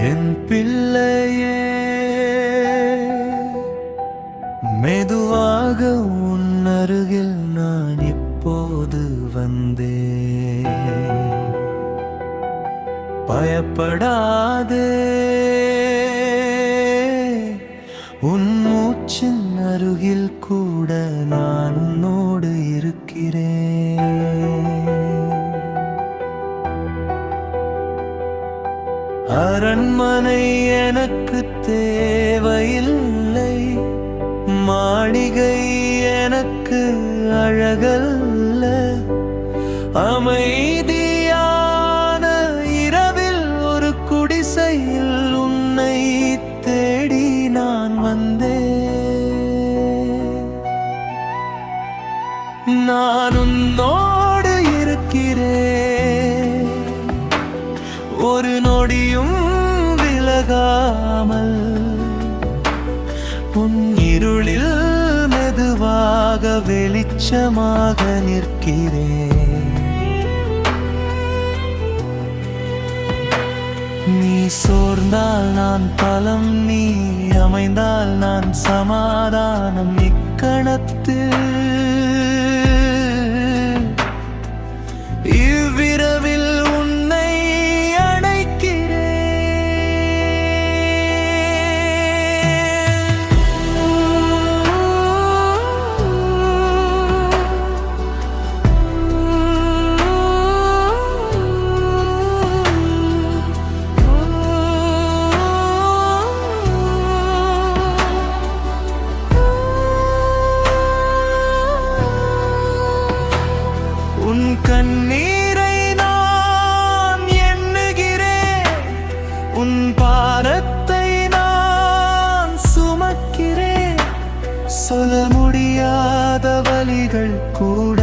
என் பிள்ளையே மெதுவாக உன் அருகில் பயப்படாதே. உன் மூச்சின் அருகில் கூட நான் உன்னோடு இருக்கிறேன். அரண்மனை எனக்கு தேவையில்லை. மாளிகை எனக்கு அழகல்ல. அமை வந்தே வந்தேன். நான் உன்னோடு இருக்கிறேன். ஒரு நொடியும் விலகாமல் உன் இருளில் மெதுவாக வெளிச்சமாக நிற்கிறேன். நீ சோர்ந்தால் நான் பலம் நீ அமைந்தால் நான் சமாதானம் இக்கணத்தில் கண்ணீரை நான் எண்ணுகிறேன். உன் பாரத்தை நான் சுமக்கிறேன். சொல்ல முடியாத வழிகள் கூட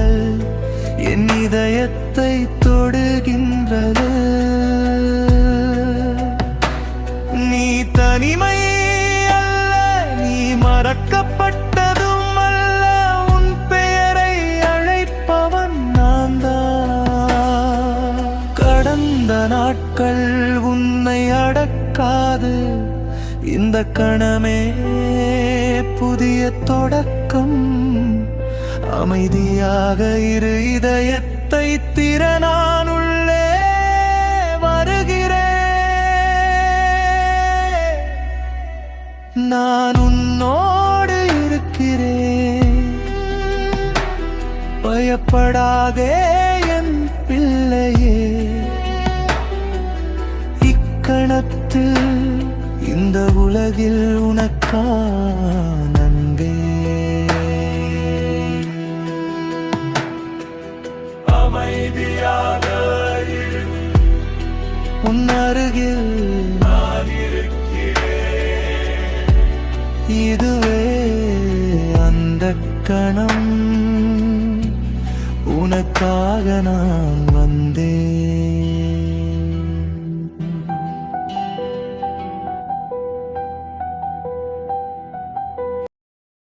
என் இதயத்தை தொடுகின்றது. நீ தனிமை அல்ல நீ மறக்கப்பட்ட அடக்காது இந்த கணமே புதிய தொடக்கம். அமைதியாக இரு இதயத்தை திறனான் உள்ளே வருகிறேன். நான் உன்னோடு இருக்கிறேன். பயப்படாதே என் பிள்ளையே. இக்கணத்தில் இந்த உலகில் உனக்கா நன்பே அமைதியாக உன் அருகில் இதுவே அந்த கணம். உனக்காக நான் வந்தேன்.